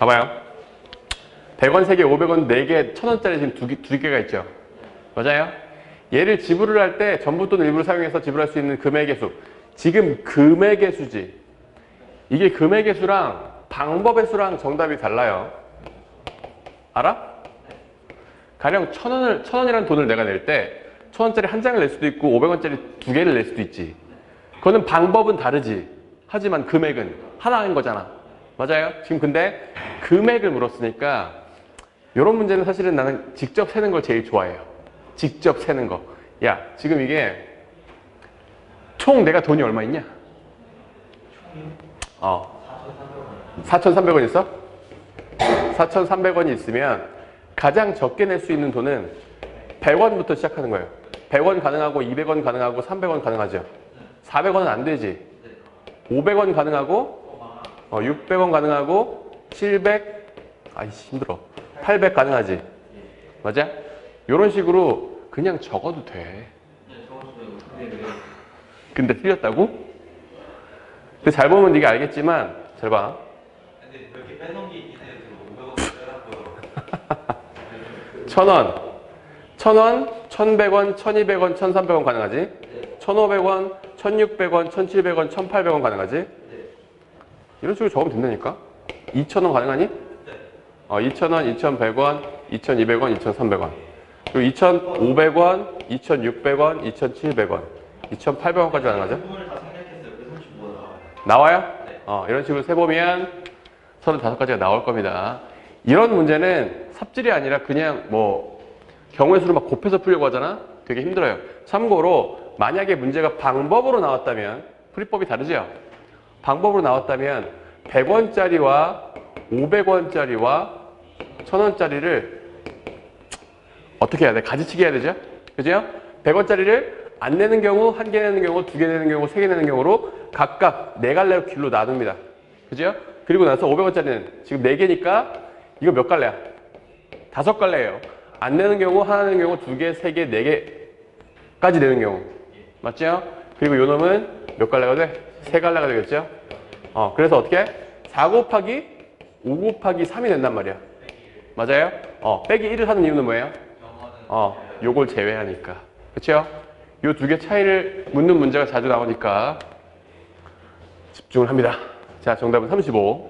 봐봐요. 100원 3개, 500원 4개, 1000원짜리 지금 두, 개, 두 개가 있죠. 맞아요? 얘를 지불을 할 때 전부 또는 일부를 사용해서 지불할 수 있는 금액의 수. 지금 금액의 수지. 이게 금액의 수랑 방법의 수랑 정답이 달라요. 알아? 가령 천 원을 천 원이라는 돈을 내가 낼 때 천 원짜리 한 장을 낼 수도 있고 500원짜리 두 개를 낼 수도 있지. 그거는 방법은 다르지. 하지만 금액은 하나인 거잖아. 맞아요? 지금 근데 금액을 물었으니까 이런 문제는 사실은 나는 직접 세는 걸 제일 좋아해요. 직접 세는 거. 야, 지금 이게 총 내가 돈이 얼마 있냐? 어. 4,300원 있어? 4,300원이 있으면 가장 적게 낼 수 있는 돈은 100원부터 시작하는 거예요. 100원 가능하고 200원 가능하고 300원 가능하죠. 400원은 안 되지. 500원 가능하고 어, 600원 가능하고 700 아이씨 힘들어. 800 가능하지. 맞아? 이런 식으로 그냥 적어도 돼. 근데 틀렸다고? 근데 잘 보면 네가 알겠지만 잘 봐. 근데 이렇게 빼놓은 게 있긴 해요. 지금 500원 빼놨고요. 천 원, 천 원, 천백 원, 천이백 원, 천삼백 원 가능하지? 천오백 원, 천육백 원, 천칠백 원, 천팔백 원 가능하지? 이런 식으로 적으면 된다니까? 이천 원 가능하니? 어, 이천 원, 이천백 원, 이천이백 원, 이천삼백 원. 그리고 이천오백 원, 이천육백 원, 이천칠백 원, 이천팔백 원까지 가능하죠? 부분을 다 생략했어요. 그 35가 나와요. 나와요? 어, 이런 식으로 세보면 35가지가 나올 겁니다. 이런 문제는 삽질이 아니라 그냥 뭐 경우의 수를 막 곱해서 풀려고 하잖아? 되게 힘들어요. 참고로 만약에 문제가 방법으로 나왔다면 풀이법이 다르죠? 방법으로 나왔다면 100원짜리와 500원짜리와 1000원짜리를 어떻게 해야 돼? 가지치기 해야 되죠? 그죠? 100원짜리를 안 내는 경우, 한 개 내는 경우, 두 개 내는 경우, 세 개 내는 경우로 각각 네 갈래 길로 나눕니다. 그죠? 그리고 나서 500원짜리는 지금 네 개니까 이거 몇 갈래야? 다섯 갈래예요. 안 내는 경우, 하나 내는 경우, 두 개, 세 개, 네 개까지 내는 경우. 맞죠? 그리고 요 놈은 몇 갈래가 돼? 세 갈래가 되겠죠? 어, 그래서 어떻게? 4 곱하기 5 곱하기 3이 된단 말이야. 맞아요? 어, 빼기 1을 하는 이유는 뭐예요? 어, 요걸 제외하니까. 그쵸? 요두 개 차이를 묻는 문제가 자주 나오니까 집중을 합니다. 자, 정답은 35.